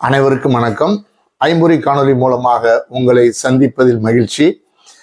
அனைவருக்கும் வணக்கம். ஐம்பொறி காணொலி மூலமாக உங்களை சந்திப்பதில் மகிழ்ச்சி.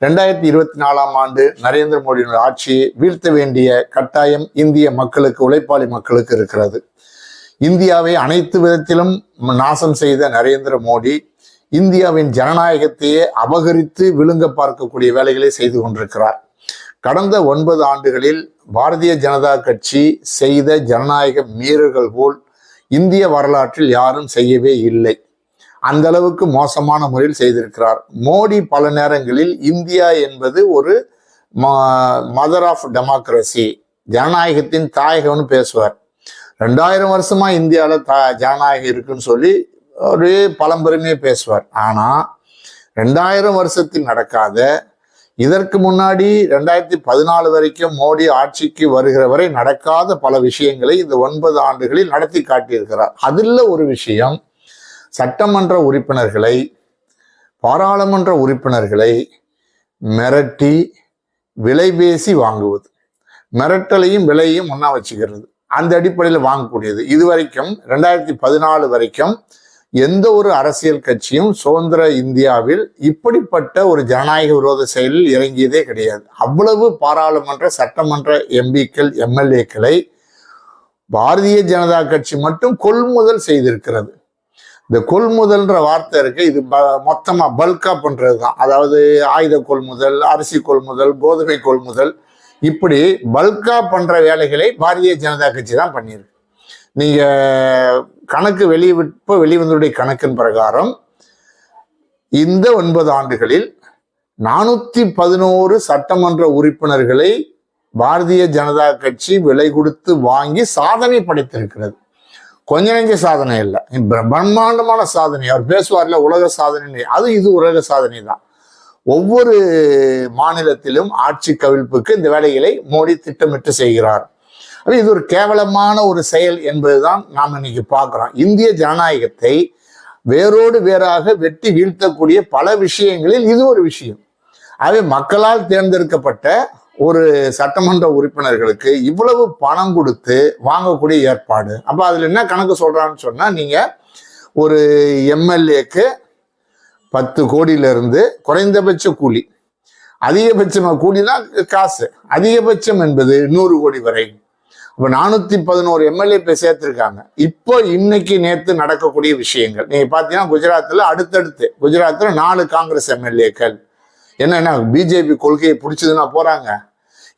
ரெண்டாயிரத்தி இருபத்தி நாலாம் ஆண்டு நரேந்திர மோடியினுடைய ஆட்சியை வீழ்த்த வேண்டிய கட்டாயம் இந்திய மக்களுக்கு உழைப்பாளி மக்களுக்கு இருக்கிறது. இந்தியாவை அனைத்து விதத்திலும் நாசம் செய்த நரேந்திர மோடி இந்தியாவின் ஜனநாயகத்தையே அபகரித்து விழுங்க பார்க்கக்கூடிய வேலைகளை செய்து கொண்டிருக்கிறார். கடந்த ஒன்பது ஆண்டுகளில் பாரதிய ஜனதா கட்சி செய்த ஜனநாயக மீறல்கள் போல் இந்திய வரலாற்றில் யாரும் செய்யவே இல்லை. அந்த அளவுக்கு மோசமான முறையில் செய்திருக்கிறார். மோடி பல நேரங்களில் இந்தியா என்பது ஒரு மதர் ஆஃப் டெமோக்ரஸி ஜனநாயகத்தின் தாயகம்னு பேசுவார். ரெண்டாயிரம் வருஷமா இந்தியாவில் த ஜனநாயகம் இருக்குன்னு சொல்லி ஒரே பழம்பெருமையே பேசுவார். ஆனால் ரெண்டாயிரம் வருஷத்தில் நடக்காத இதற்கு முன்னாடி ரெண்டாயிரத்தி பதினாலு வரைக்கும் மோடி ஆட்சிக்கு வருகிற வரை நடக்காத பல விஷயங்களை இந்த ஒன்பது ஆண்டுகளில் நடத்தி காட்டியிருக்கிறார். அதில் ஒரு விஷயம் சட்டமன்ற உறுப்பினர்களை பாராளுமன்ற உறுப்பினர்களை மிரட்டி விலை பேசி வாங்குவது. மிரட்டலையும் விலையும் ஒன்றா வச்சுக்கிறது. அந்த அடிப்படையில் வாங்கக்கூடியது. இது வரைக்கும் ரெண்டாயிரத்தி பதினாலு வரைக்கும் எந்த ஒரு அரசியல் கட்சியும் சுதந்திர இந்தியாவில் இப்படிப்பட்ட ஒரு ஜனநாயக விரோத செயலில் இறங்கியதே கிடையாது. அவ்வளவு பாராளுமன்ற சட்டமன்ற எம்பிக்கள் எம்எல்ஏக்களை பாரதிய ஜனதா கட்சி மட்டும் கொள்முதல் செய்திருக்கிறது. இந்த கொள்முதல்ன்ற வார்த்தை இருக்கு. இது மொத்தமா பல்கா பண்றது தான். அதாவது ஆயுத கொள்முதல் அரிசி கொள்முதல் கோதுமை கொள்முதல் இப்படி பல்கா பண்ற வேலைகளை பாரதிய ஜனதா கட்சி தான் பண்ணியிருக்கு. நீங்கள் கணக்கு வெளியிட்ட வெளிவந்தருடைய கணக்கின் பிரகாரம் இந்த ஒன்பது ஆண்டுகளில் நானூற்றி பதினோரு சட்டமன்ற உறுப்பினர்களை பாரதிய ஜனதா கட்சி விலை கொடுத்து வாங்கி சாதனை படைத்திருக்கிறது. கொஞ்ச நெஞ்ச சாதனை இல்லை. பிரம்மாண்டமான சாதனை. அவர் பேசுவார்ல உலக சாதனை. அது இது உலக சாதனை தான். ஒவ்வொரு மாநிலத்திலும் ஆட்சி கவிழ்ப்புக்கு இந்த வேலைகளை மோடி திட்டமிட்டு செய்கிறார். அது இது ஒரு கேவலமான ஒரு செயல் என்பதுதான் நாம் இன்னைக்கு பார்க்கிறோம். இந்திய ஜனநாயகத்தை வேரோடு வேறாக வெட்டி வீழ்த்தக்கூடிய பல விஷயங்களில் இது ஒரு விஷயம். ஆகவே மக்களால் தேர்ந்தெடுக்கப்பட்ட ஒரு சட்டமன்ற உறுப்பினர்களுக்கு இவ்வளவு பணம் கொடுத்து வாங்கக்கூடிய ஏற்பாடு. அப்போ அதில் என்ன கணக்கு சொல்றான்னு சொன்னா நீங்க ஒரு எம்எல்ஏக்கு பத்து கோடியிலிருந்து குறைந்தபட்ச கூலி அதிகபட்சமாக கூலினா காசு அதிகபட்சம் என்பது நூறு கோடி வரை. இப்போ நானூத்தி பதினோரு எம்எல்ஏ போய் சேர்த்திருக்காங்க. இப்போ இன்னைக்கு நேற்று நடக்கக்கூடிய விஷயங்கள். நீங்க பாத்தீங்கன்னா குஜராத்தில் அடுத்தடுத்து குஜராத்தில் நாலு காங்கிரஸ் எம்எல்ஏக்கள் என்னன்னா பிஜேபி கொள்கையை பிடிச்சதுன்னா போறாங்க.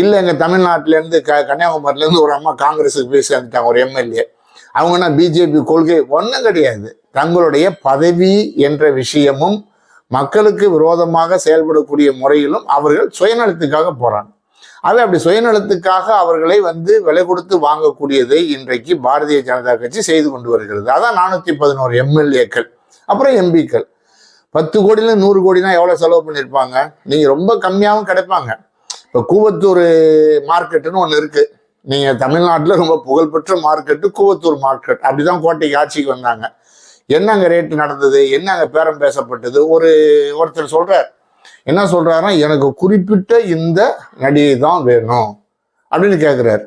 இல்லை எங்க தமிழ்நாட்டில இருந்து க கன்னியாகுமரில இருந்து ஒரு அம்மா காங்கிரஸுக்கு போய் சேர்ந்துட்டாங்க ஒரு எம்எல்ஏ அவங்கன்னா பிஜேபி கொள்கை? ஒன்றும் கிடையாது. தங்களுடைய பதவி என்ற விஷயமும் மக்களுக்கு விரோதமாக செயல்படக்கூடிய முறையிலும் அவர்கள் சுயநலத்துக்காக போறாங்க. அது அப்படி சுயநலத்துக்காக அவர்களை வந்து விலை கொடுத்து வாங்கக்கூடியதை இன்றைக்கு பாரதிய ஜனதா கட்சி செய்து கொண்டு வருகிறது. அதான் நானூத்தி பதினோரு எம்எல்ஏக்கள் அப்புறம் எம்பிக்கள். பத்து கோடியில நூறு கோடினா எவ்வளவு செலவு பண்ணியிருப்பாங்க நீங்க ரொம்ப கம்மியாகவும் கிடைப்பாங்க. இப்போ கூவத்தூர் மார்க்கெட்டுன்னு ஒன்று இருக்கு. நீங்க தமிழ்நாட்டில் ரொம்ப புகழ்பெற்ற மார்க்கெட்டு கூவத்தூர் மார்க்கெட். அப்படிதான் கோட்டைக்கு ஆட்சிக்கு வந்தாங்க. என்னங்க ரேட்டு நடந்தது? என்னங்க பேரம் பேசப்பட்டது? ஒரு ஒருத்தர் சொல்றார் என்ன சொல்கிறாருன்னா எனக்கு குறிப்பிட்ட இந்த நடிகை தான் வேணும் அப்படின்னு கேட்குறாரு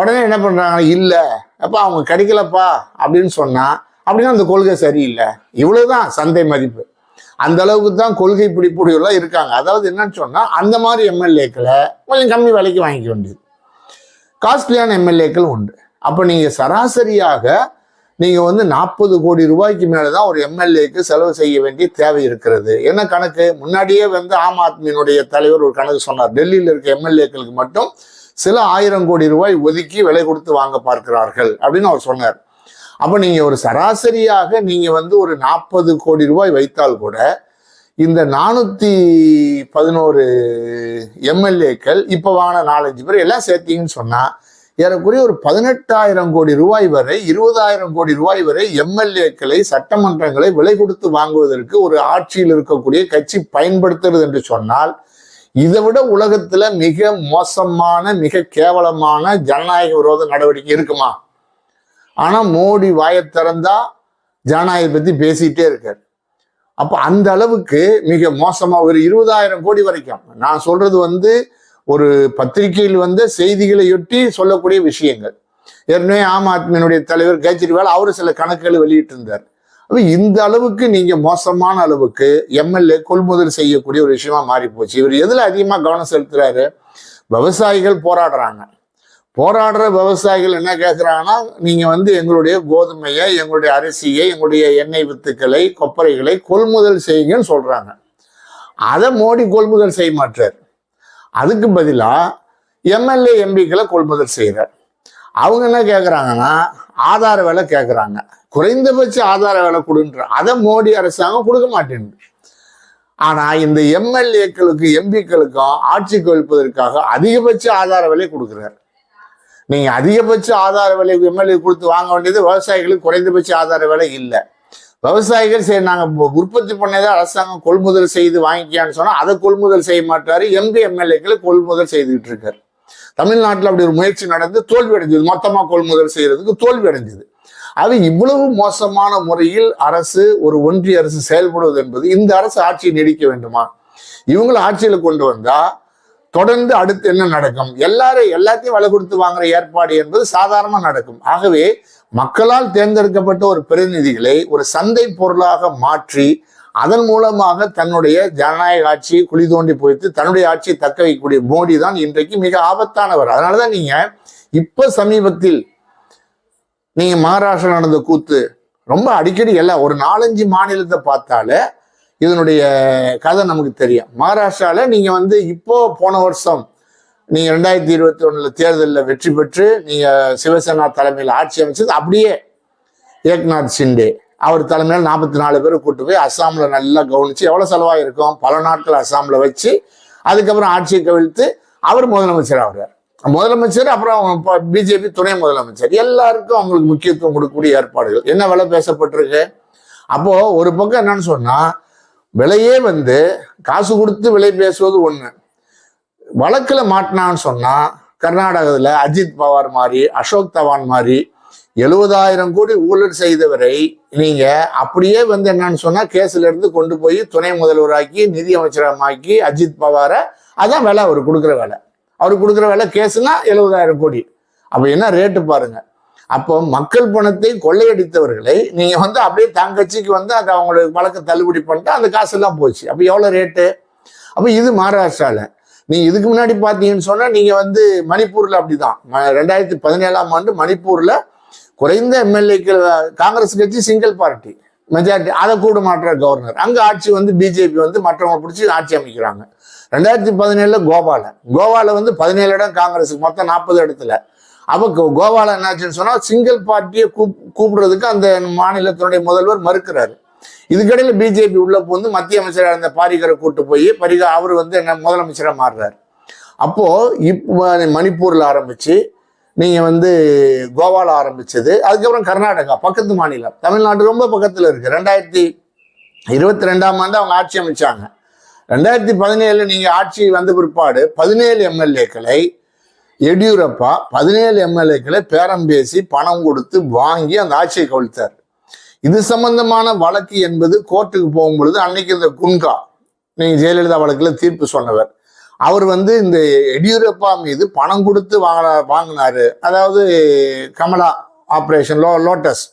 உடனே என்ன பண்ணுறாங்க இல்லை அப்போ அவங்க கிடைக்கலப்பா அப்படின்னு சொன்னால் அப்படின்னா அந்த கொள்கை சரியில்லை. இவ்வளவுதான் சந்தை மதிப்பு. அந்த அளவுக்கு தான் கொள்கை பிடிப்புடையெல்லாம் இருக்காங்க. அதாவது என்னன்னு சொன்னால் அந்த மாதிரி எம்எல்ஏக்களை கொஞ்சம் கம்மி விலைக்கு வாங்கிக்க வேண்டியது. காஸ்ட்லியான எம்எல்ஏக்கள் உண்டு. அப்போ நீங்கள் சராசரியாக நீங்க வந்து நாற்பது கோடி ரூபாய்க்கு மேலதான் ஒரு எம்எல்ஏக்கு செலவு செய்ய வேண்டிய தேவை இருக்கிறது. என்ன கணக்கு? முன்னாடியே வந்து ஆம் ஆத்மியினுடைய தலைவர் ஒரு கணக்கு சொன்னார். டெல்லியில் இருக்க எம்எல்ஏக்களுக்கு மட்டும் சில ஆயிரம் கோடி ரூபாய் ஒதுக்கி விலை கொடுத்து வாங்க பார்க்கிறார்கள் அப்படின்னு அவர் சொன்னார். அப்ப நீங்க ஒரு சராசரியாக நீங்க வந்து ஒரு நாற்பது கோடி ரூபாய் வைத்தால் கூட இந்த நானூத்தி பதினோரு எம்எல்ஏக்கள் இப்ப வாங்கின நாலஞ்சு பேர் எல்லாம் சேர்த்தீங்கன்னு சொன்னா ஏறக்குறைய ஒரு பதினெட்டாயிரம் கோடி ரூபாய் வரை இருபதாயிரம் கோடி ரூபாய் வரை எம்எல்ஏக்களை சட்டமன்றங்களை விலை கொடுத்து வாங்குவதற்கு ஒரு ஆட்சியில் இருக்கக்கூடிய கட்சி பயன்படுத்துறது என்று சொன்னால் இதை விட உலகத்துல மிக மோசமான மிக கேவலமான ஜனநாயக விரோத நடவடிக்கை இருக்குமா? ஆனா மோடி வாயை திறந்தா ஜனநாயகம் பத்தி பேசிட்டே இருக்கார். அப்ப அந்த அளவுக்கு மிக மோசமா ஒரு இருபதாயிரம் கோடி வரைக்கும். நான் சொல்றது வந்து ஒரு பத்திரிகையில் வந்த செய்திகளையொட்டி சொல்லக்கூடிய விஷயங்கள். ஏற்கனவே ஆம் ஆத்மியினுடைய தலைவர் கேஜ்ரிவால் அவரு சில கணக்குகளை வெளியிட்டிருந்தார். அப்போ இந்த அளவுக்கு நீங்க மோசமான அளவுக்கு எம்எல்ஏ கொள்முதல் செய்யக்கூடிய ஒரு விஷயமா மாறி போச்சு. இவர் எதுல அதிகமா கவனம் செலுத்துறாரு? விவசாயிகள் போராடுறாங்க. போராடுற விவசாயிகள் என்ன கேட்குறாங்கன்னா நீங்கள் வந்து எங்களுடைய கோதுமையை எங்களுடைய அரிசியை எங்களுடைய எண்ணெய் வித்துக்களை கொப்பரைகளை கொள்முதல் செய்யுங்கன்னு சொல்கிறாங்க அதை மோடி கொள்முதல் செய்ய மாட்டார். அதுக்கு பதிலாக எம்எல்ஏ எம்பிக்களை கொள்முதல் செய்கிறார் அவங்க என்ன கேட்குறாங்கன்னா ஆதார விலை கேட்குறாங்க குறைந்தபட்ச ஆதார விலை கொடுன்ற அதை மோடி அரசாங்கம் கொடுக்க மாட்டேங்குது. ஆனால் இந்த எம்எல்ஏக்களுக்கு எம்பிக்களுக்கும் ஆட்சி கழிப்பதற்காக அதிகபட்ச ஆதார விலை கொடுக்குறாரு. நீங்கள் அதிகபட்ச ஆதார விலை எம்எல்ஏ கொடுத்து வாங்க வேண்டியது விவசாயிகளுக்கு குறைந்தபட்ச ஆதார விலை இல்லை. விவசாயிகள் சரி நாங்க உற்பத்தி பண்ணதை அரசாங்கம் கொள்முதல் செய்து வாங்கிக்கான்னு சொன்னா அதை கொள்முதல் செய்ய மாட்டாரு. எம்பி எம்எல்ஏக்களை கொள்முதல் செய்துக்கிட்டு இருக்காரு தமிழ்நாட்டில் அப்படி ஒரு முயற்சி நடந்து தோல்வி அடைஞ்சது மொத்தமா கொள்முதல் செய்யறதுக்கு தோல்வி அடைஞ்சது அது இவ்வளவு மோசமான முறையில் அரசு ஒரு ஒன்றிய அரசு செயல்படுவது என்பது இந்த அரசு ஆட்சியை நீடிக்க வேண்டுமா? இவங்களை ஆட்சியில கொண்டு வந்தா தொடர்ந்து அடுத்து என்ன நடக்கும்? எல்லாரும் எல்லாத்தையும் வலை கொடுத்து வாங்குற ஏற்பாடு என்பது சாதாரணமா நடக்கும். ஆகவே மக்களால் தேர்ந்தெடுக்கப்பட்ட ஒரு பிரதிநிதிகளை ஒரு சந்தை பொருளாக மாற்றி அதன் மூலமாக தன்னுடைய ஜனநாயக ஆட்சியை குழி தோண்டி போய்த்து தன்னுடைய ஆட்சியை தக்க வைக்கக்கூடிய மோடி தான் இன்றைக்கு மிக ஆபத்தானவர். அதனாலதான் நீங்க இப்ப சமீபத்தில் நீங்க மகாராஷ்டிரா நடந்த கூத்து ரொம்ப அடிக்கடி எல்லாம் ஒரு நாலஞ்சு மாநிலத்தை பார்த்தாலே இதனுடைய கதை நமக்கு தெரியும். மகாராஷ்டிரால நீங்க வந்து இப்போ போன வருஷம் நீங்க ரெண்டாயிரத்தி இருபத்தி ஒண்ணுல தேர்தலில் வெற்றி பெற்று நீங்க சிவசேனா தலைமையில் ஆட்சி அமைச்சது அப்படியே ஏக்நாத் சிண்டே அவர் தலைமையில் நாற்பத்தி நாலு பேரை கூட்டு போய் அஸ்ஸாம்ல நல்லா கவனிச்சு எவ்வளவு செலவாயிருக்கும்? பல நாட்கள் அஸ்ஸாம்ல வச்சு அதுக்கப்புறம் ஆட்சியை கவிழ்த்து அவர் முதலமைச்சர் ஆகிறார். முதலமைச்சர் அப்புறம் பிஜேபி துணை முதலமைச்சர். எல்லாருக்கும் அவங்களுக்கு முக்கியத்துவம் கொடுக்கக்கூடிய ஏற்பாடுகள். என்ன விலை பேசப்பட்டிருக்கு? அப்போ ஒரு பக்கம் என்னன்னு சொன்னா விலையே வந்து காசு கொடுத்து விலை பேசுவது ஒண்ணு. வழக்கில் மாட்டினான்னு சொன்னால் கர்நாடகத்தில் அஜித் பவார் மாதிரி அசோக் தவான் மாதிரி எழுபதாயிரம் கோடி ஊழல் செய்தவரை நீங்கள் அப்படியே வந்து என்னன்னு சொன்னால் கேஸ்ல இருந்து கொண்டு போய் துணை முதல்வராக்கி நிதி அமைச்சரமாக்கி அஜித் பவாரை அதான் வேலை அவர் கொடுக்குற வேலை. அவர் கொடுக்குற வேலை கேஸ்னா எழுபதாயிரம் கோடி. அப்போ என்ன ரேட்டு பாருங்க. அப்போ மக்கள் பணத்தை கொள்ளையடித்தவர்களை நீங்கள் வந்து அப்படியே தங்கச்சிக்கு வந்து அந்த அவங்களுக்கு வழக்கு தள்ளுபடி பண்ணிட்டு அந்த காசெல்லாம் போச்சு. அப்போ எவ்வளோ ரேட்டு? அப்போ இது மகாராஷ்டிராவில் நீ இதுக்கு முன்னாடி பார்த்தீங்கன்னு சொன்னால் நீங்கள் வந்து மணிப்பூரில் அப்படிதான். ம- ரெண்டாயிரத்தி பதினேழாம் ஆண்டு மணிப்பூரில் குறைந்த எம்எல்ஏக்கள் காங்கிரஸ் கட்சி சிங்கிள் பார்ட்டி மெஜாரிட்டி அதை கூட மாற்ற கவர்னர் அங்கே ஆட்சி வந்து பிஜேபி வந்து மற்றவங்க பிடிச்சி ஆட்சி அமைக்கிறாங்க. ரெண்டாயிரத்தி பதினேழில் கோவாவில் கோவால வந்து பதினேழு இடம் காங்கிரஸுக்கு மொத்தம் நாற்பது இடத்துல. அப்போ கோ- கோவால என்னாச்சுன்னு சொன்னால் சிங்கிள் பார்ட்டியை கூப் கூப்பிடுறதுக்கு அந்த மாநிலத்தினுடைய முதல்வர் மறுக்கிறாரு. இதுக்கடையில பிஜேபி உள்ள வந்து மத்திய அமைச்சராக இருந்த பாரிகரை கூட்டு போய் பரிகா அவர் வந்து என்ன முதலமைச்சராக மாறுறாரு. அப்போ இப்போ மணிப்பூர்ல ஆரம்பிச்சு நீங்க வந்து கோவால ஆரம்பிச்சது அதுக்கப்புறம் கர்நாடகா பக்கத்து மாநிலம். தமிழ்நாடு ரொம்ப பக்கத்துல இருக்கு. ரெண்டாயிரத்தி இருபத்தி ரெண்டாம் ஆண்டு அவங்க ஆட்சி அமைச்சாங்க. ரெண்டாயிரத்தி பதினேழுல நீங்க ஆட்சி வந்த பிற்பாடு பதினேழு எம்எல்ஏக்களை எடியூரப்பா பதினேழு எம்எல்ஏக்களை பேரம் பேசி பணம் கொடுத்து வாங்கி அந்த ஆட்சியை கவிழ்த்தார். இது சம்பந்தமான வழக்கு என்பது கோர்ட்டுக்கு போகும் பொழுது அன்னைக்கு இந்த குன்கா நீங்க ஜெயலலிதா வழக்குல தீர்ப்பு சொன்னவர். அவர் வந்து இந்த எடியூரப்பா மீது பணம் கொடுத்து வாங்க வாங்கினாரு. அதாவது கமலா ஆப்ரேஷன் லோ லோட்டஸ்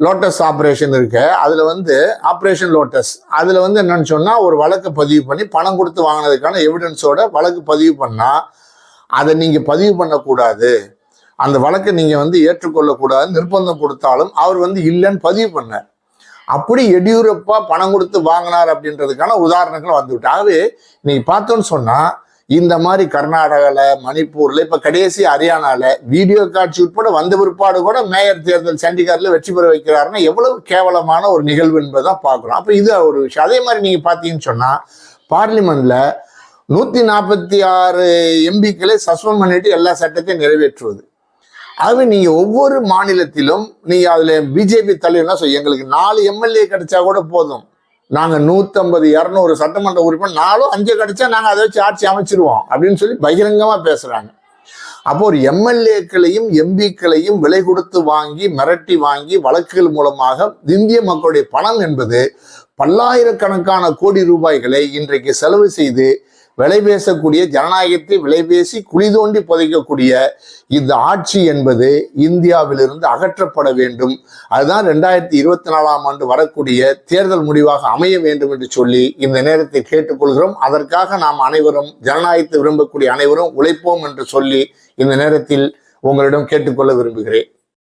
லோட்டஸ் ஆப்ரேஷன் இருக்கு. அதுல வந்து ஆப்ரேஷன் லோட்டஸ் அதுல வந்து என்னன்னு சொன்னா ஒரு வழக்கு பதிவு பண்ணி பணம் கொடுத்து வாங்கினதுக்கான எவிடன்ஸோட வழக்கு பதிவு பண்ணா அதை நீங்க பதிவு பண்ணக்கூடாது. அந்த வழக்கை நீங்கள் வந்து ஏற்றுக்கொள்ளக்கூடாதுன்னு நிர்பந்தம் கொடுத்தாலும் அவர் வந்து இல்லைன்னு பதிவு பண்ணார். அப்படி எடியூரப்பா பணம் கொடுத்து வாங்கினார் அப்படின்றதுக்கான உதாரணங்கள் வந்துவிட்டு ஆகவே நீங்க பார்த்தோன்னு சொன்னால் இந்த மாதிரி கர்நாடகாவில் மணிப்பூரில் இப்போ கடைசி ஹரியானாவில் வீடியோ காட்சி உட்பட வந்த பிற்பாடு கூட மேயர் தேர்தல் சண்டிகாரில் வெற்றி பெற வைக்கிறாருன்னா எவ்வளவு கேவலமான ஒரு நிகழ்வு என்பதை பார்க்குறோம். அப்போ இது ஒரு விஷயம். அதே மாதிரி நீங்கள் பார்த்தீங்கன்னு சொன்னால் பார்லிமெண்ட்டில் நூற்றி நாற்பத்தி ஆறு எம்பிக்களை சஸ்பெண்ட் பண்ணிட்டு எல்லா சட்டத்தையும் நிறைவேற்றுவது. அது நீங்க ஒவ்வொரு மாநிலத்திலும் நீங்க அதுல பிஜேபி தலைவர்னா சொல்லி எங்களுக்கு நாலு எம்எல்ஏ கிடைச்சா கூட போதும். நாங்க நூத்தம்பது இரநூறு சட்டமன்ற உறுப்பினர் நாலும் அஞ்சு கிடைச்சா நாங்க அதை வச்சு ஆட்சி அமைச்சிருவோம் அப்படின்னு சொல்லி பகிரங்கமா பேசுறாங்க. அப்போ ஒரு எம்எல்ஏக்களையும் எம்பிக்களையும் விலை கொடுத்து வாங்கி மிரட்டி வாங்கி வழக்குகள் மூலமாக இந்திய மக்களுடைய பணம் என்பது பல்லாயிரக்கணக்கான கோடி ரூபாய்களை இன்றைக்கு செலவு செய்து விலை பேசக்கூடிய ஜனநாயகத்தை விலை பேசி குழி தோண்டி புதைக்கக்கூடிய இந்த ஆட்சி என்பது இந்தியாவிலிருந்து அகற்றப்பட வேண்டும். அதுதான் ரெண்டாயிரத்தி இருபத்தி நாலாம் ஆண்டு வரக்கூடிய தேர்தல் முடிவாக அமைய வேண்டும் என்று சொல்லி இந்த நேரத்தை கேட்டுக்கொள்கிறோம். அதற்காக நாம் அனைவரும் ஜனநாயகத்தை விரும்பக்கூடிய அனைவரும் உழைப்போம் என்று சொல்லி இந்த நேரத்தில் உங்களிடம் கேட்டுக்கொள்ள விரும்புகிறேன்.